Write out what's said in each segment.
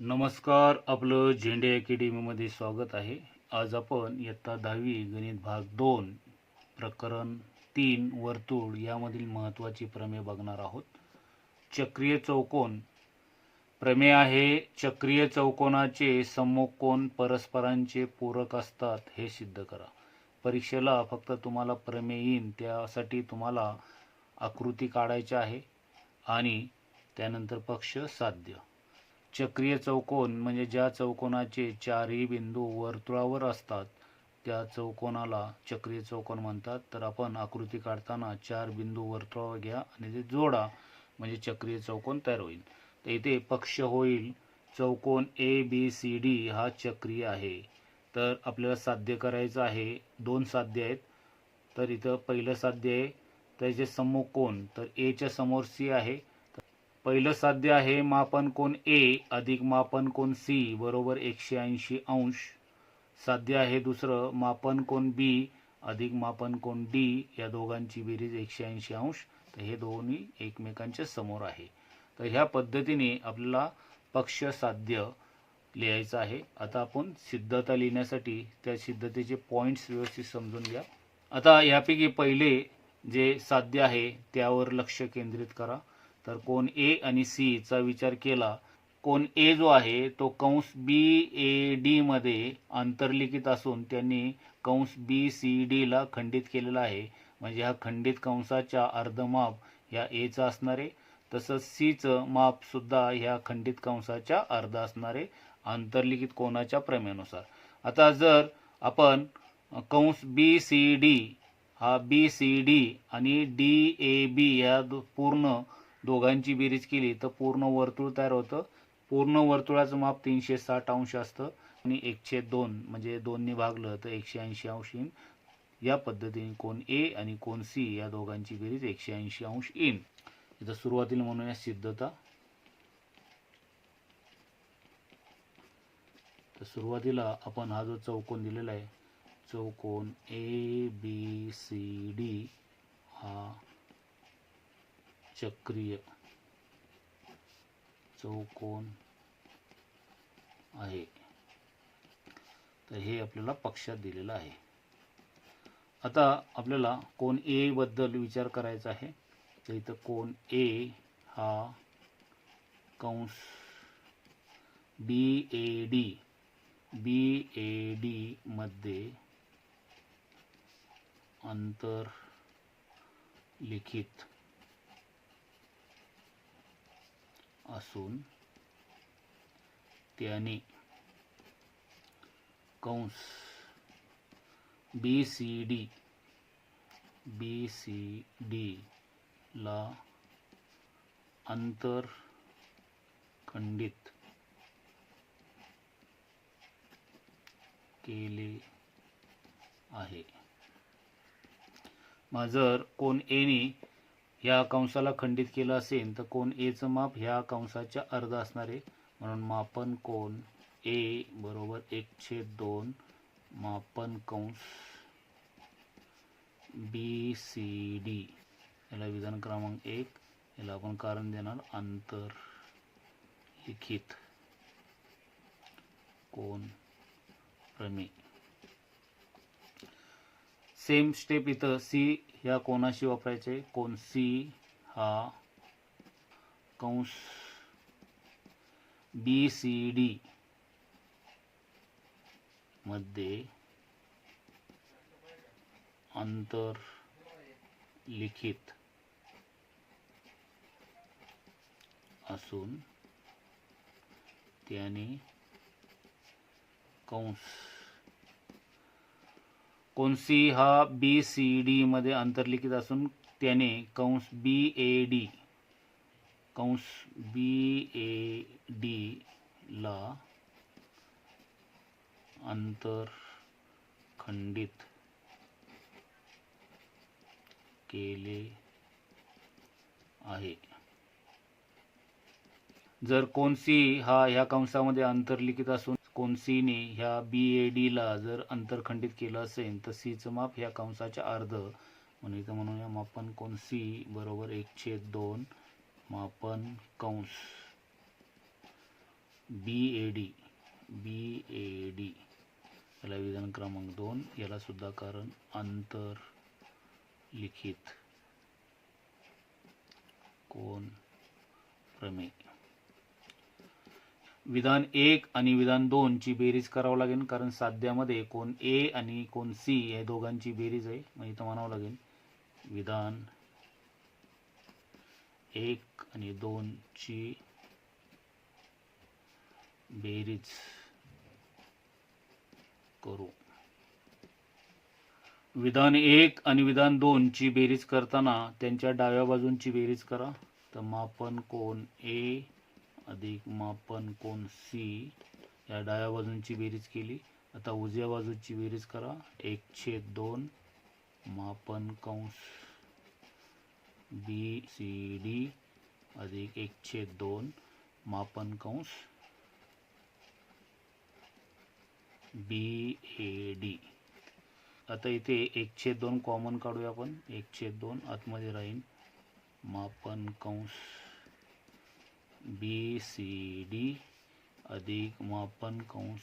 नमस्कार आपलं झेंडे अकॅडमीमध्ये स्वागत आहे. आज आपण इयत्ता दहावी गणित भाग दोन प्रकरण तीन वर्तुळ यामधील महत्त्वाची प्रमेय बघणार आहोत. चक्रीय चौकोन. प्रमेय आहे चक्रीय चौकोनाचे सम्मुख कोण परस्परांचे पूरक असतात हे सिद्ध करा. परीक्षेला फक्त तुम्हाला प्रमेय येईन त्यासाठी तुम्हाला आकृती काढायची आहे आणि त्यानंतर पक्ष साध्य. चक्रीय चौकोन म्हणजे ज्या चौकोनाचे चारही बिंदू वर्तुळावर असतात त्या चौकोनाला चक्रीय चौकोन म्हणतात. तर आपण आकृती काढताना चार बिंदू वर्तुळावर घ्या आणि ते जोडा म्हणजे चक्रीय चौकोन तयार होईल. तर इथे पक्ष होईल. चौकोन ए बी सी डी हा चक्रीय आहे. तर आपल्याला साध्य करायचं आहे. दोन साध्य आहेत. तर इथं पहिलं साध्य आहे. त्याचे समोर कोण तर एच्या समोर सी आहे. पहिलं साध्य आहे मापन कोण ए अधिक मापन कोण सी बरोबर एकशे ऐंशी अंश. साध्य आहे दुसरं मापन कोण बी अधिक मापन कोण डी. या दोघांची बेरीज एकशे ऐंशी अंश. तर हे दोन्ही एकमेकांच्या समोर आहे. तर ह्या पद्धतीने आपल्याला पक्ष साध्य लिहायचं आहे. आता आपण सिद्धता लिहिण्यासाठी त्या सिद्धतेचे पॉईंट्स व्यवस्थित समजून घ्या. आता यापैकी पहिले जे साध्य आहे त्यावर लक्ष केंद्रित करा. तर कोण ए आणि सी चा विचार केला कोण ए जो आहे तो कंस बी ए डी मध्ये अंतर्लिखित असून त्यांनी कंस बी सी डी ला खंडित केलेला आहे. म्हणजे हा खंडित कंसाच्या अर्धमाप ह्या एचा असणार आहे. तसंच सीचं माप सुद्धा ह्या खंडित कंसाच्या अर्ध असणार आहे अंतर्लिखित कोणाच्या प्रमेनुसार आता जर आपण कंस बी सी डी हा बी सी डी आणि डी ए बी या पूर्ण दोघांची बेरीज केली तर पूर्ण वर्तुळ तयार होतं. पूर्ण वर्तुळाचं माप तीनशे साठ अंश असतं आणि एकशे दोन म्हणजे दोनने भागलं तर एकशे ऐंशी अंश येईन या पद्धतीने कोण ए आणि कोण सी या दोघांची बेरीज एकशे ऐंशी अंश येईन इथं सुरुवातीला म्हणूया सिद्धता. तर सुरुवातीला आपण हा जो चौकोन दिलेला आहे चौकोन ए बी सी डी हा चक्रीय चौकोन आहे. तर हे आपल्याला पक्षात दिलेलं आहे. आता आपल्याला कोण ए बद्दल विचार करायचा आहे. तर इथं कोण ए हा कंस बी A D B A D मध्ये अंतर लिखित असून त्याने कंस B C D B C D ला अंतर खंडित केले आहे. मग जर कोण एने ह्या कंसाला खंडित केलं असेल तर कोण एचं माप ह्या कंसाच्या अर्ध असणार आहे. म्हणून मापन कोण ए बरोबर एक छेद दोन मापन कंस बी सी डी याला विधान क्रमांक एक. याला आपण कारण देणार अंतर लिखित. कोण प्रमेय. सेम स्टेप इथं सी ह्या कोणाशी वापरायचे? कोण सी हा कंस बी सी डी मध्ये अंतर लिखित असून त्याने कंस कोनसी हा बी सी डीमध्ये अंतर्लिखित असून त्याने कंस बी ए डी कंस बी ए डी ला अंतर खंडित केले आहे. जर कोणसी हा ह्या कंसामध्ये अंतर्लिखित असून कोणसीने ह्या बी ए डीला जर अंतरखंडित केलं असेल तर सीचं माप ह्या कंसाच्या अर्ध. म्हणजे इथं म्हणूया मापन कोण सी बरोबर एक छेद दोन मापन कंस. बी A D B A D याला विधान क्रमांक दोन याला सुद्धा कारण अंतर लिखित. कोण प्रमेय. विधान एक आणि विधान दोन ची बेरीज करावं लागेल कारण साध्यामध्ये कोण ए आणि कोण सी या दोघांची बेरीज आहे मग इथं म्हणावं लागेल विधान एक आणि दोन ची बेरीज करू. विधान एक आणि विधान दोन ची बेरीज करताना त्यांच्या डाव्या बाजूंची बेरीज करा तर मापन कोण ए अधिक मापन कोण? सी या डाव्या बाजूंची बेरीज केली. आता उजव्या बाजूची बेरीज करा. एक छेद दोन. मापन कंस बी सी डी अधिक एक छेद दोन. मापन कंस बी ए डी आता इथे एक छेद दोन कॉमन काढूया आपण. एक छेद दोन आतमध्ये राहील मापन कंस बी सी डी अधिक मापन कंस.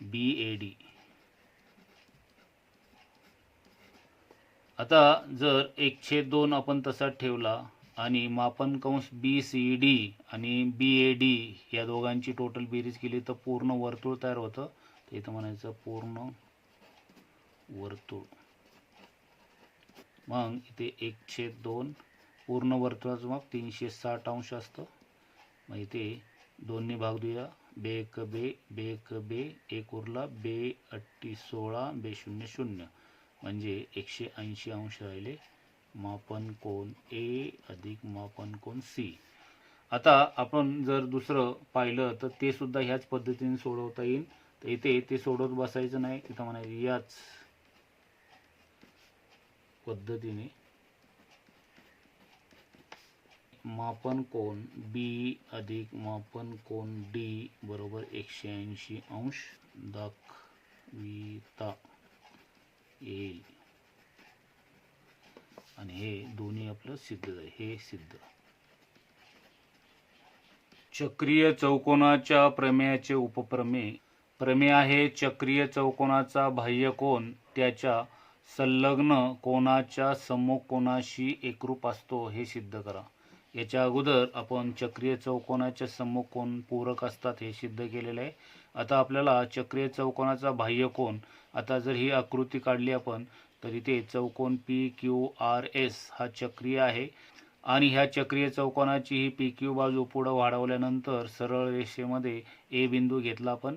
बी ए डी आता जर एक छेद दोन आपण तसाच ठेवला आणि मापन कंस बी सी डी आणि बी ए डी या दोघांची टोटल बेरीज केली तर पूर्ण वर्तुळ तयार होतं. तर इथं म्हणायचं पूर्ण वर्तुळ. मग इथे एक छेद दोन पूर्ण वर्तुळाचं माप तीनशे साठ अंश असतं. मग इथे दोन्ही भाग देऊया बे एक बे बे एक बे एक उरला. बे अट्टी सोळा बे शून्य शून्य. म्हणजे एकशे ऐंशी अंश राहिले. मापन कोण ए अधिक मापन कोण सी. आता आपण जर दुसरं पाहिलं तर ते सुद्धा ह्याच पद्धतीने सोडवता येईल. तर इथे ते सोडवत बसायचं नाही. तिथं म्हणायचं याच पद्धतीने मापन कोण बी अधिक मापन कोण डी बरोबर एकशे ऐंशी अंश दाखविता येईल. आणि हे दोन्ही आपलं सिद्ध हे सिद्ध. चक्रीय चौकोनाच्या प्रमेयाचे उपप्रमेय प्रमेय आहे चक्रीय चौकोनाचा बाह्य कोन. त्याच्या संलग्न कोणाच्या सम्मुख कोणाशी एकरूप असतो. हे सिद्ध करा. याच्या अगोदर आपण चक्रीय चौकोनाच्या सम्मुख कोण पूरक असतात हे सिद्ध केलेलं आहे. आता आपल्याला चक्रीय चौकोनाचा बाह्य कोण आता जर ही आकृती काढली आपण तर इथे चौकोन पी क्यू आर एस हा चक्रीय आहे. आणि ह्या चक्रीय चौकोनाची ही पी क्यू बाजू पुढं वाढवल्यानंतर सरळ रेषेमध्ये ए बिंदू घेतला आपण.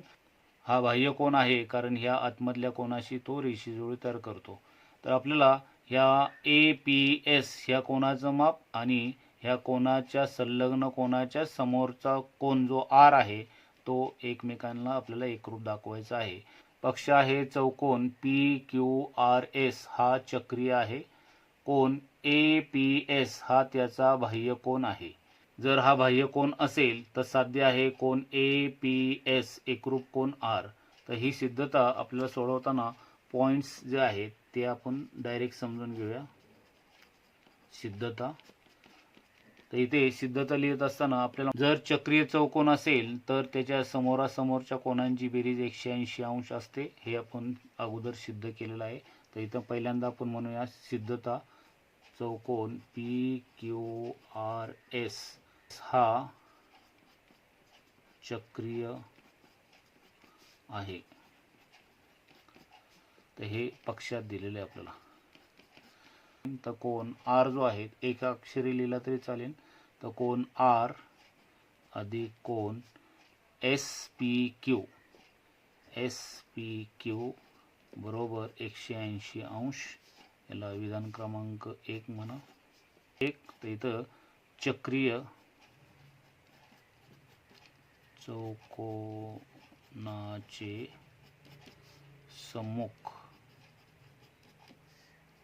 हा बाह्य कोण आहे कारण ह्या आतमधल्या कोणाशी तो रेषेजुळी तयार करतो. तर आपल्याला ह्या ए पी एस ह्या कोणाचं माप आणि ह्या कोणाच्या संलग्न कोणाच्या समोरचा कोण जो आर आहे तो एकमेकांना आपल्याला एकरूप दाखवायचा आहे. पक्ष आहे चौकोन पी क्यू आर एस हा चक्रीय आहे. कोण ए पी एस हा त्याचा बाह्य कोण आहे. जर हा बाह्य कोण असेल तर साध्य आहे कोण ए पी एस एकरूप कोण आर. तर ही सिद्धता आपल्याला सोडवताना पॉईंट्स जे आहेत ते आपण डायरेक्ट समजून घेऊया. सिद्धता. तर इथे सिद्धता लिहित असताना आपल्याला जर चक्रीय चौकोन असेल तर त्याच्या समोरासमोरच्या कोणांची बेरीज एकशे ऐंशी अंश असते. हे आपण अगोदर सिद्ध केलेलं आहे. तर इथं पहिल्यांदा आपण म्हणूया सिद्धता चौकोन पी क्यू आर एस हा चक्रीय आहे. तर हे पक्षात दिलेलं आहे आपल्याला. तर कोण आर जो आहे एका अक्षरी लिहिला तरी चालेल. तर कोण आर अधिक कोण S P Q S P Q बरोबर एकशे ऐंशी अंश. याला विधान क्रमांक एक म्हणा. एक तर इथं चक्रीय चौकोनाचे सम्मुख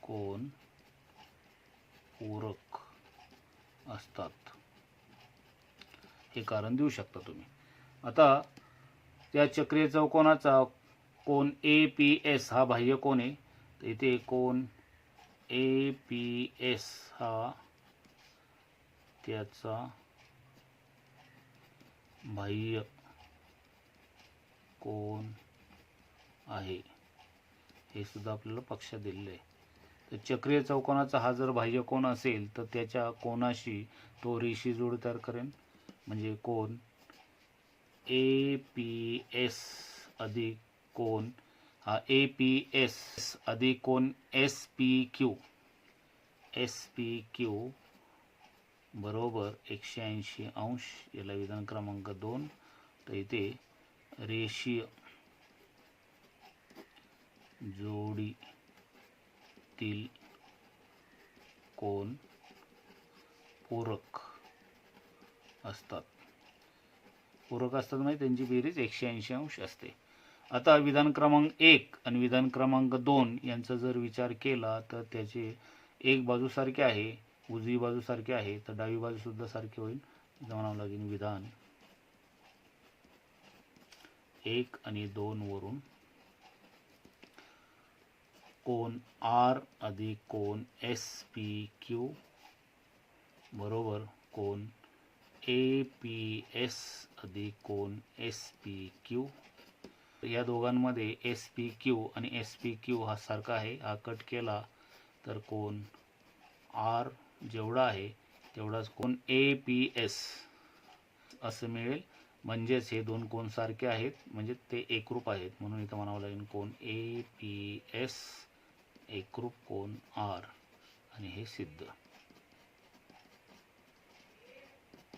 कोण पूरक असतात. हे कारण देऊ शकता तुम्ही. आता त्या चक्रीय चौकोनाचा कोण ए पी एस हा बाह्य कोण आहे. तर इथे कोण ए पी एस हा त्याचा बाह्य कोण आहे. हे सुद्धा आपल्याला पक्षात दिलेलं आहे. चक्रीय चौकोनाचा हा जर बाह्य कोण असेल तर त्याच्या कोणाशी तो रेषी जोड तयार करेन. म्हणजे कोण ए पी एस अधिक कोण हा ए पी एस अधिक कोण S P Q. S P Q बरोबर एकशे ऐंशी अंश याला विधान क्रमांक दोन. तर इथे रेषीय जोडीतील कोण पूरक असतात. पूरक असतात म्हणजे त्यांची बेरीज एकशे ऐंशी अंश असते. आता विधान क्रमांक एक आणि विधान क्रमांक दोन यांचा जर विचार केला तर त्याचे एक बाजू सारखे आहे उजवी बाजू सारखी आहे तर डावी बाजू सुद्धा सारखी होईल. म्हणावं लागेल विधान. एक आणि दोन वरून कोन आर अधिक कोन एस पी क्यू बरोबर कोन ए पी एस अधिक कोन एस पी क्यू. या दोघांमध्ये एस पी क्यू आणि एस पी क्यू हा सारखा आहे. हा कट केला तर कोन आर जेवढा आहे तेवढाच कोन ए पी एस असं मिळेल. म्हणजेच हे दोन कोन सारखे आहेत. म्हणजे ते एकरूप आहेत. म्हणून इथं म्हणावं लागेल कोन ए पी एस एकरूप कोन आर आणि हे सिद्ध.